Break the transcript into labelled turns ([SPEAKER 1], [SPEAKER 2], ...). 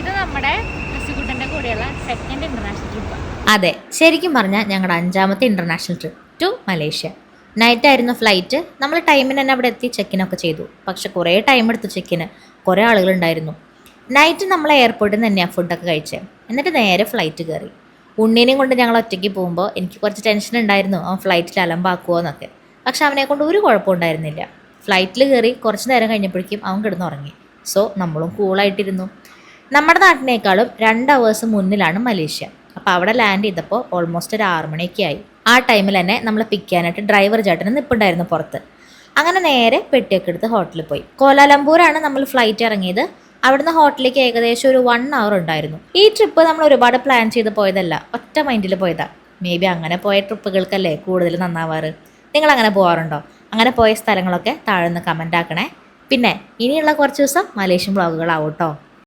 [SPEAKER 1] ഇത് നമ്മുടെ second international trip
[SPEAKER 2] അതെ ശരിക്കും പറഞ്ഞാൽ ഞങ്ങളുടെ അഞ്ചാമത്തെ international trip to Malaysia. Night ആയിരുന്നു ഫ്ലൈറ്റ് നമ്മൾ ടൈമിന് തന്നെ അവിടെ എത്തി ചെക്കിനൊക്കെ ചെയ്തു. പക്ഷെ കുറേ ടൈം എടുത്തു ചെക്കിന് കുറേ ആളുകളുണ്ടായിരുന്നു. നൈറ്റ് നമ്മൾ എയർപോർട്ടിൽ നിന്ന് തന്നെയാണ് ഫുഡൊക്കെ കഴിച്ചത് എന്നിട്ട് നേരെ ഫ്ലൈറ്റ് കയറി. ഉണ്ണീനെയും കൊണ്ട് ഞങ്ങൾ ഒറ്റയ്ക്ക് പോകുമ്പോൾ എനിക്ക് കുറച്ച് ടെൻഷൻ ഉണ്ടായിരുന്നു. അവൻ ഫ്ലൈറ്റിൽ അലമ്പാക്കുമോ എന്നൊക്കെ. പക്ഷെ അവനെ കൊണ്ട് ഒരു കുഴപ്പമുണ്ടായിരുന്നില്ല ഫ്ലൈറ്റിൽ കയറി കുറച്ച് നേരം കഴിഞ്ഞപ്പോഴേക്കും അവൻ കിടന്നുറങ്ങി. സോ നമ്മളും കൂളായിട്ടിരുന്നു നമ്മുടെ നാട്ടിനേക്കാളും രണ്ട് അവേഴ്സ് മുന്നിലാണ് മലേഷ്യ. അപ്പോൾ അവിടെ ലാൻഡ് ചെയ്തപ്പോൾ ഓൾമോസ്റ്റ് ഒരു ആറ് മണിയൊക്കെ ആയി. ആ ടൈമിൽ തന്നെ നമ്മൾ പിക്ക് ചെയ്യാനായിട്ട് ഡ്രൈവർ ചേട്ടന് നിൽപ്പുണ്ടായിരുന്നു പുറത്ത്. അങ്ങനെ നേരെ പെട്ടിയൊക്കെ എടുത്ത് ഹോട്ടലിൽ പോയി. കോലാലംപൂരാണ് നമ്മൾ ഫ്ലൈറ്റ് ഇറങ്ങിയത്. അവിടുന്ന് ഹോട്ടലിലേക്ക് ഏകദേശം ഒരു വൺ അവർ ഉണ്ടായിരുന്നു. ഈ ട്രിപ്പ് നമ്മൾ ഒരുപാട് പ്ലാൻ ചെയ്ത് പോയതല്ല. ഒറ്റ മൈൻഡിൽ പോയതാ. മേ ബി അങ്ങനെ പോയ ട്രിപ്പുകൾക്കല്ലേ കൂടുതൽ നന്നാവാറ്. നിങ്ങൾ അങ്ങനെ പോകാറുണ്ടോ അങ്ങനെ പോയ സ്ഥലങ്ങളൊക്കെ താഴെ നിന്ന് കമന്റ് ആക്കണേ. പിന്നെ ഇനിയുള്ള കുറച്ച് ദിവസം മലേഷ്യൻ വ്ളോഗുകളാവും കേട്ടോ.